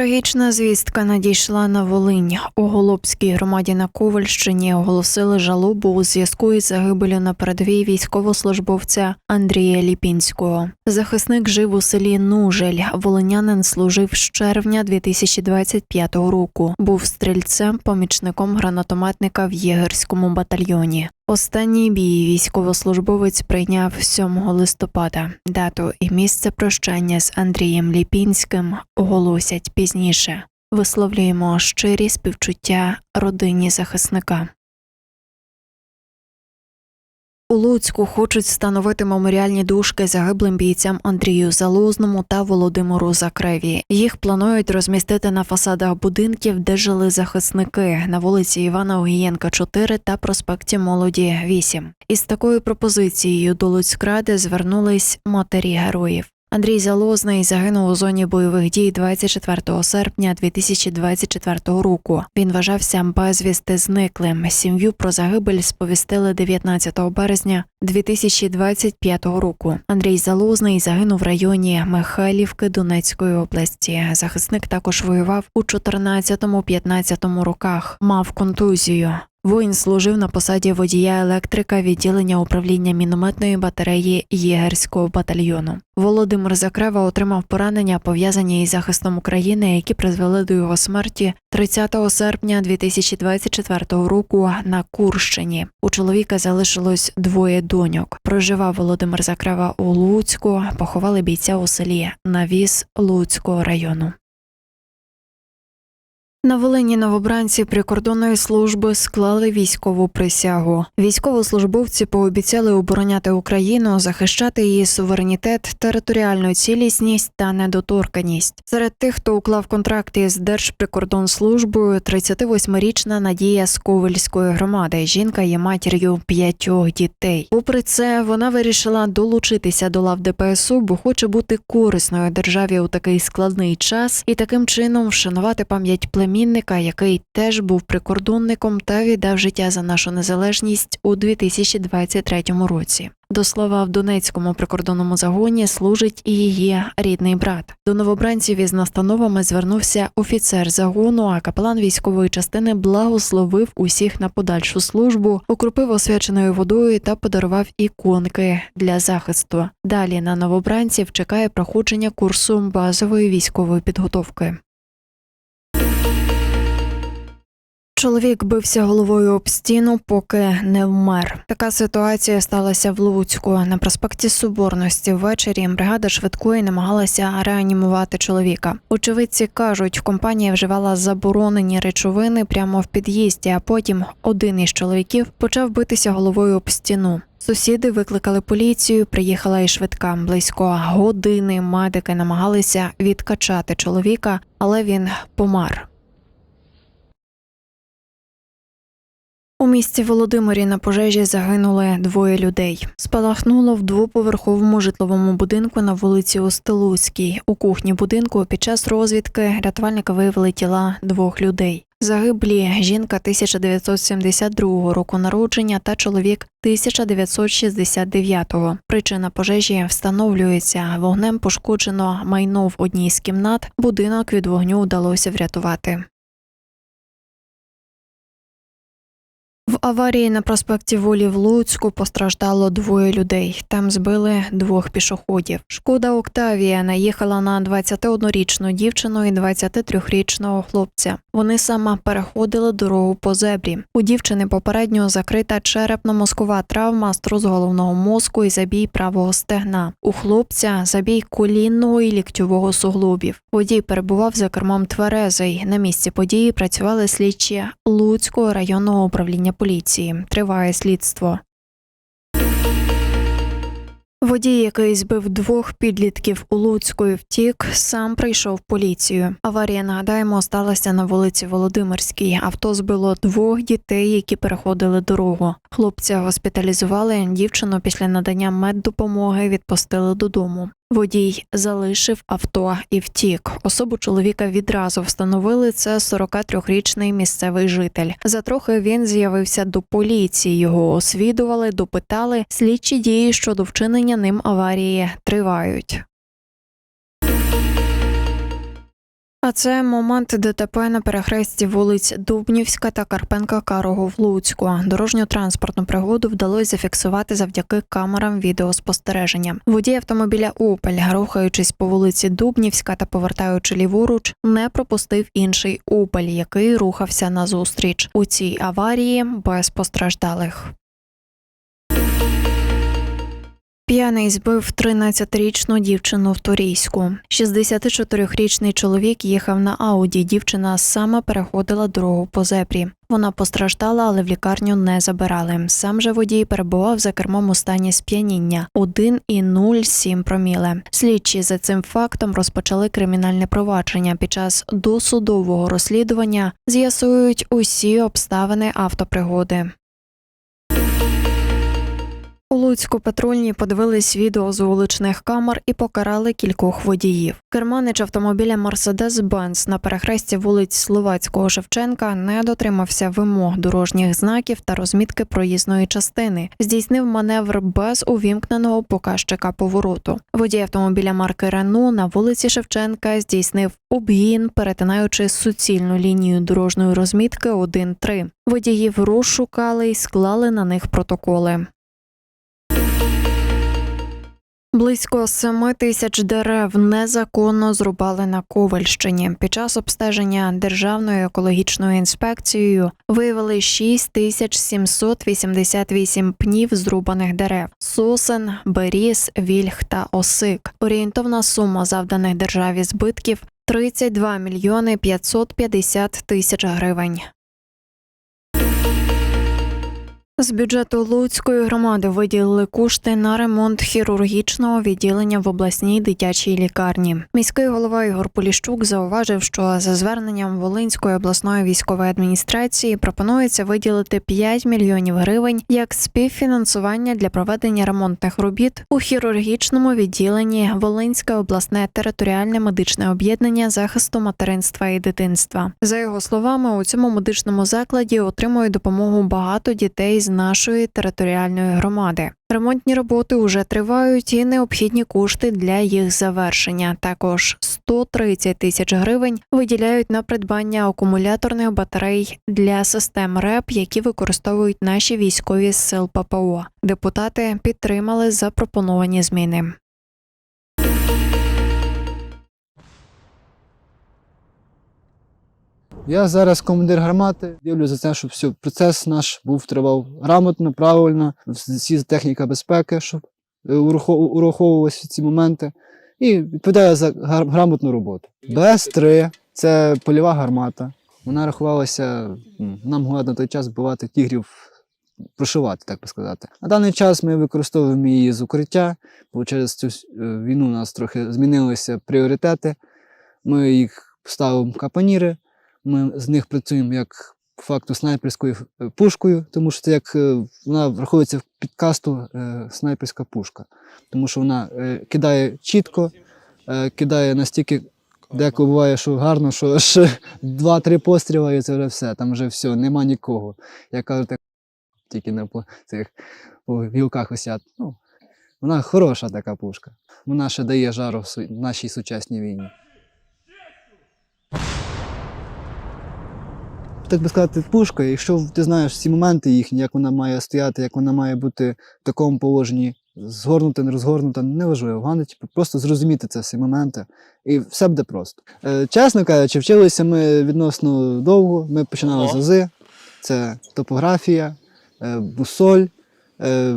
Трагічна звістка надійшла на Волинь. У Голобській громаді на Ковальщині оголосили жалобу у зв'язку із загибелю на передовій військовослужбовця Андрія Ліпінського. Захисник жив у селі Нужель. Волинянин служив з червня 2025 року. Був стрільцем, помічником гранатометника в єгерському батальйоні. Останній бій військовослужбовець прийняв 7 листопада. Дату і місце прощання з Андрієм Ліпінським оголосять пізніше. Висловлюємо щирі співчуття родині захисника. У Луцьку хочуть встановити меморіальні дужки загиблим бійцям Андрію Залозному та Володимиру Закреві. Їх планують розмістити на фасадах будинків, де жили захисники на вулиці Івана Огієнка, 4 та проспекті Молоді 8. Із такою пропозицією до Луцькради звернулись матері героїв. Андрій Залозний загинув у зоні бойових дій 24 серпня 2024 року. Він вважався безвісти зниклим. Сім'ю про загибель сповістили 19 березня 2025 року. Андрій Залозний загинув в районі Михайлівки Донецької області. Захисник також воював у 14-15 роках. Мав контузію. Воїн служив на посаді водія електрика відділення управління мінометної батареї Єгерського батальйону. Володимир Закрева отримав поранення, пов'язані із захистом України, які призвели до його смерті 30 серпня 2024 року на Курщині. У чоловіка залишилось двоє доньок. Проживав Володимир Закрева у Луцьку. Поховали бійця у селі Навіс Луцького району. На Волині новобранці прикордонної служби склали військову присягу. Військовослужбовці пообіцяли обороняти Україну, захищати її суверенітет, територіальну цілісність та недоторканість. Серед тих, хто уклав контракти з Держприкордонслужбою, 38-річна Надія з Ковельської громади. Жінка є матір'ю п'ятьох дітей. Попри це, вона вирішила долучитися до лав ДПСУ, бо хоче бути корисною державі у такий складний час і таким чином вшанувати пам'ять племінника, який теж був прикордонником та віддав життя за нашу незалежність у 2023 році. До слова, в Донецькому прикордонному загоні служить і її рідний брат. До новобранців із настановами звернувся офіцер загону, а капелан військової частини благословив усіх на подальшу службу, окропив освяченою водою та подарував іконки для захисту. Далі на новобранців чекає проходження курсу базової військової підготовки. Чоловік бився головою об стіну, поки не вмер. Така ситуація сталася в Луцьку. На проспекті Соборності ввечері бригада швидкої намагалася реанімувати чоловіка. Очевидці кажуть, компанія вживала заборонені речовини прямо в під'їзді, а потім один із чоловіків почав битися головою об стіну. Сусіди викликали поліцію, приїхала і швидка. Близько години медики намагалися відкачати чоловіка, але він помер. У місті Володимирі на пожежі загинули двоє людей. Спалахнуло в двоповерховому житловому будинку на вулиці Остелуцькій. У кухні будинку під час розвідки рятувальники виявили тіла двох людей. Загиблі жінка 1972 року народження та чоловік 1969-го. Причина пожежі встановлюється. Вогнем пошкоджено майно в одній з кімнат. Будинок від вогню вдалося врятувати. В аварії на проспекті Волі в Луцьку постраждало двоє людей. Там збили двох пішоходів. Шкода Октавія наїхала на 21-річну дівчину і 23-річного хлопця. Вони саме переходили дорогу по зебрі. У дівчини попередньо закрита черепно-мозкова травма, струс головного мозку і забій правого стегна. У хлопця забій колінного і ліктьового суглобів. Водій перебував за кермом тверезий. На місці події працювали слідчі Луцького районного управління поліції. Триває слідство. Водій, який збив двох підлітків у Луцьку і втік, сам прийшов в поліцію. Аварія, нагадаємо, сталася на вулиці Володимирській. Авто збило двох дітей, які переходили дорогу. Хлопця госпіталізували. Дівчину після надання меддопомоги відпустили додому. Водій залишив авто і втік. Особу чоловіка відразу встановили. Це 43-річний місцевий житель. Затрохи він з'явився до поліції. Його освідували, допитали. Слідчі дії щодо вчинення ним аварії тривають. А це момент ДТП на перехресті вулиць Дубнівська та Карпенка Карого в Луцьку. Дорожньо-транспортну пригоду вдалося зафіксувати завдяки камерам відеоспостереження. Водій автомобіля Опель, рухаючись по вулиці Дубнівська та повертаючи ліворуч, не пропустив інший Опель, який рухався назустріч. У цій аварії без постраждалих. П'яний збив 13-річну дівчину в Торійську. 64-річний чоловік їхав на Ауді. Дівчина саме переходила дорогу по зебрі. Вона постраждала, але в лікарню не забирали. Сам же водій перебував за кермом у стані сп'яніння 1,07 проміле. Слідчі за цим фактом розпочали кримінальне провадження. Під час досудового розслідування з'ясують усі обставини автопригоди. Луцьку патрульні подивились відео з вуличних камер і покарали кількох водіїв. Керманич автомобіля Mercedes-Benz на перехресті вулиць Словацького Шевченка не дотримався вимог дорожніх знаків та розмітки проїзної частини. Здійснив маневр без увімкненого показчика повороту. Водій автомобіля марки Рено на вулиці Шевченка здійснив обгін, перетинаючи суцільну лінію дорожньої розмітки 1-3. Водіїв розшукали і склали на них протоколи. Близько семи тисяч дерев незаконно зрубали на Ковальщині. Під час обстеження Державною екологічною інспекцією виявили 6788 пнів зрубаних дерев: сосен, беріз, вільх та осик. Орієнтовна сума завданих державі збитків 32 мільйони 550 тисяч гривень. З бюджету Луцької громади виділили кошти на ремонт хірургічного відділення в обласній дитячій лікарні. Міський голова Ігор Поліщук зауважив, що за зверненням Волинської обласної військової адміністрації пропонується виділити 5 мільйонів гривень як співфінансування для проведення ремонтних робіт у хірургічному відділенні Волинське обласне територіальне медичне об'єднання захисту материнства і дитинства. За його словами, у цьому медичному закладі отримують допомогу багато дітей з нашої територіальної громади. Ремонтні роботи уже тривають і необхідні кошти для їх завершення. Також 130 тисяч гривень виділяють на придбання акумуляторних батарей для систем РЕП, які використовують наші військові з сил ППО. Депутати підтримали запропоновані зміни. Я зараз командир гармати, дивлюся за те, щоб все, процес наш був тривав грамотно, правильно, всі техніка безпеки, щоб е, урахов- ураховувалися ці моменти. І відповідаю за грамотну роботу. БС-3 це польова гармата. Вона рахувалася, нам могла на той час вбивати тігрів, прошивати, так би сказати. На даний час ми використовуємо її з укриття, бо через цю е, війну у нас трохи змінилися пріоритети. Ми їх ставимо капаніри, ми з них працюємо як факту снайперською е, пушкою, тому що це як е, вона враховується в підкасту е, снайперська пушка, тому що вона кидає чітко, кидає настільки. Деколи буває, що гарно, що аж два-три постріли і це вже все. Там вже все, нема нікого. Я кажу, так тільки на цих гілках висять. Ну, вона хороша така пушка. Вона ще дає жару в нашій сучасній війні. Так би сказати, пушка, якщо ти знаєш всі моменти їхні, як вона має стояти, як вона має бути в такому положенні, згорнута, не розгорнута, неважливо. Головне, типу, просто зрозуміти це всі моменти, і все буде просто. Е, чесно кажучи, вчилися ми відносно довго. Ми починали з АЗи, це топографія, е, бусоль, е,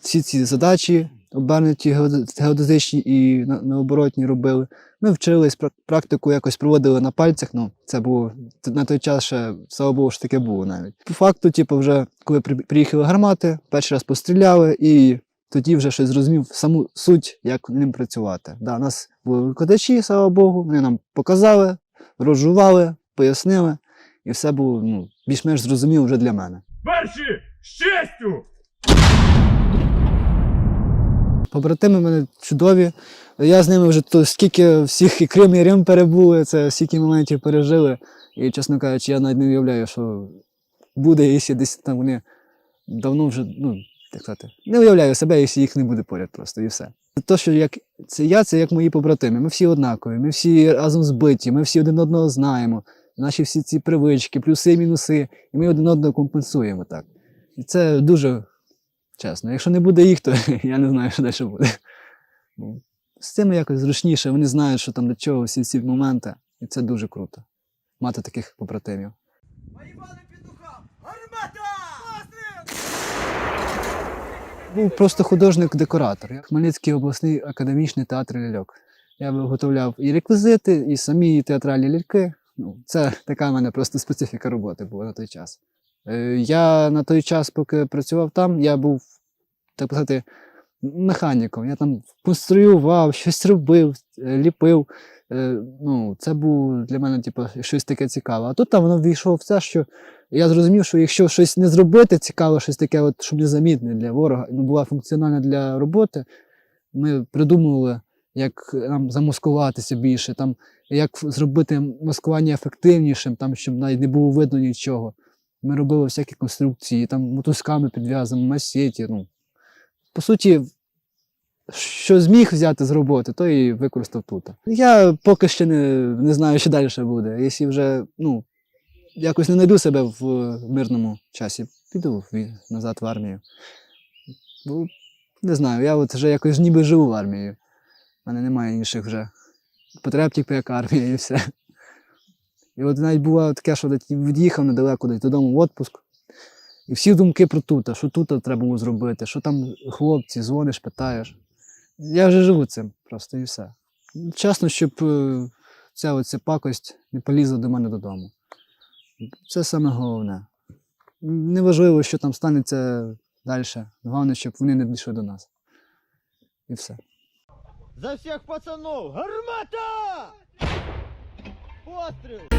всі ці задачі обернуті геоде- геодезичні і наоборотні робили. Ми вчились, прак- практику якось проводили на пальцях. Ну, це було на той час ще, слава Богу, що таке було навіть. По факту, типу, вже коли приїхали гармати, перший раз постріляли, і тоді вже щось зрозумів саму суть, як ним працювати. Да, нас були викладачі, слава Богу, вони нам показали, розжували, пояснили, і все було ну, більш-менш зрозуміло вже для мене. Перші з честю! Побратими мене чудові. Я з ними вже то скільки всіх і Крим, і Рим перебули, це стільки моментів пережили. І, чесно кажучи, я навіть не уявляю, що буде, якщо десь там вони давно вже, ну, як сказати, не уявляю себе, якщо їх не буде поряд просто, і все. То, що як це я, це як мої побратими. Ми всі однакові, ми всі разом збиті, ми всі один одного знаємо. Наші всі ці привички, плюси, і мінуси, і ми один одного компенсуємо так. І це дуже чесно. Якщо не буде їх, то я не знаю, що далі буде. Ну, З цим якось зручніше, вони знають, що там до чого, всі ці моменти. І це дуже круто. Мати таких побратимів. Був просто художник-декоратор. Хмельницький обласний академічний театр ляльок. Я виготовляв і реквізити, і самі театральні ляльки. Ну, це така в мене просто специфіка роботи була на той час. Е, Я на той час, поки працював там, я був, так сказати, механіком. Я там конструював, щось робив, е, ліпив. Е, Ну, це був для мене типу, щось таке цікаве. А тут там воно війшло в це, що я зрозумів, що якщо щось не зробити, цікаво, щось таке, от, щоб незамітне для ворога, ну, була функціональна для роботи, ми придумували, як нам замаскуватися більше, там, як зробити маскування ефективнішим, там, щоб навіть не було видно нічого. Ми робили всякі конструкції, там мотузками підв'язані, масеті. Ну. По суті, що зміг взяти з роботи, то і використав тут. Я поки ще не, не знаю, що далі буде. Якщо вже ну, якось не знайду себе в мирному часі, піду назад в армію. Бо, не знаю, я от вже якось ніби живу в армії. У мене немає інших вже потреб, тільки як армія і все. І от навіть було таке, що від'їхав недалеко десь додому в відпуск. І всі думки про тут, а що тут треба було зробити, що там хлопці, дзвониш, питаєш. Я вже живу цим просто і все. Чесно, щоб е, ця оця пакость не полізла до мене додому. Це саме головне. Неважливо, що там станеться далі. Головне, щоб вони не дійшли до нас. І все. За всех пацанов! Гармата! Пострел!